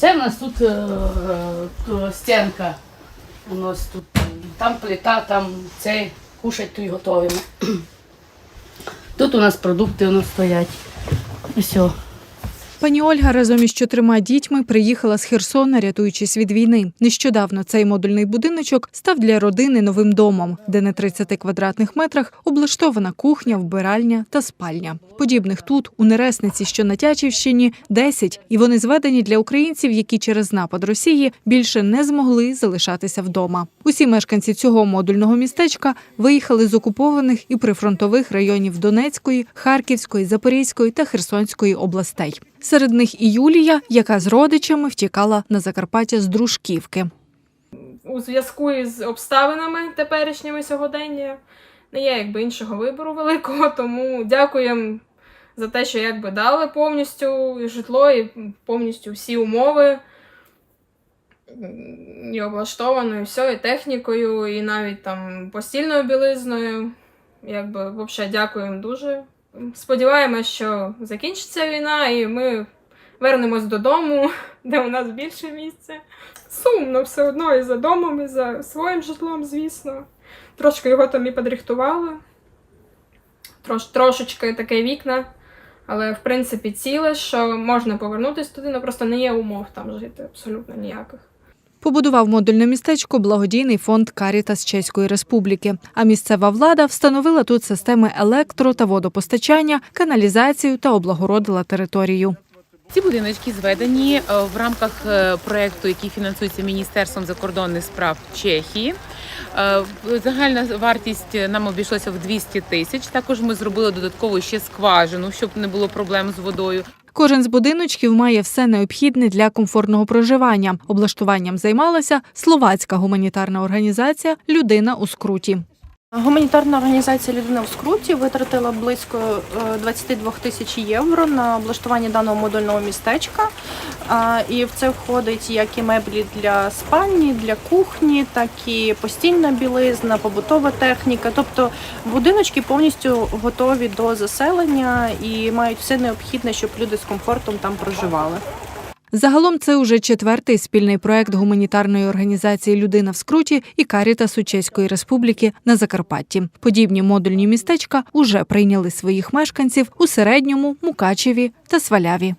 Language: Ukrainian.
Це в нас тут е, е, стінка. У нас тут там плита, там цей кушать тут готуємо. Тут у нас продукти воно стоять. Все. Пані Ольга разом із чотирма дітьми приїхала з Херсона, рятуючись від війни. Нещодавно цей модульний будиночок став для родини новим домом, де на 30 квадратних метрах облаштована кухня, вбиральня та спальня. Подібних тут, у Нересниці, що на Тячівщині, 10, і вони зведені для українців, які через напад Росії більше не змогли залишатися вдома. Усі мешканці цього модульного містечка виїхали з окупованих і прифронтових районів Донецької, Харківської, Запорізької та Херсонської областей. Серед них і Юлія, яка з родичами втікала на Закарпаття з Дружківки. у зв'язку із обставинами теперішніми сьогодення не є якби іншого вибору великого, тому дякуємо за те, що якби дали повністю і житло, і повністю всі умови. І облаштовано, і все, і технікою, і навіть там постільною білизною. Якби, взагалі, дякуємо дуже. Сподіваємось, що закінчиться війна, і ми вернемось додому, де у нас більше місця. Сумно все одно і за домом, і за своїм житлом, звісно. Трошки його там і подрихтували. Трош, трошечки таке вікна. Але в принципі ціле, що можна повернутися туди, але просто не є умов там жити абсолютно ніяких. Побудував модульне містечко благодійний фонд Карітас Чеської Республіки. А місцева влада встановила тут системи електро та водопостачання, каналізацію та облагородила територію. Ці будиночки зведені е, в рамках е, проекту, який фінансується Міністерством закордонних справ Чехії. Е, Загальна вартість нам обійшлася в 200 тисяч. Також ми зробили додатково ще скважину, щоб не було проблем з водою. Кожен з будиночків має все необхідне для комфортного проживання. Облаштуванням займалася словацька гуманітарна організація Людина у скруті. Гуманітарна організація Людина в скруті витратила близько е, 22 тисяч євро на облаштування даного модульного містечка. І в це входить як і меблі для спальні, для кухні, так і постільна білизна, побутова техніка. Тобто будиночки повністю готові до заселення і мають все необхідне, щоб люди з комфортом там проживали. Загалом це уже четвертий спільний проект гуманітарної організації Людина в скруті і Карітасу Чеської Республіки на Закарпатті. Подібні модульні містечка уже прийняли своїх мешканців у середньому, Мукачеві та Сваляві.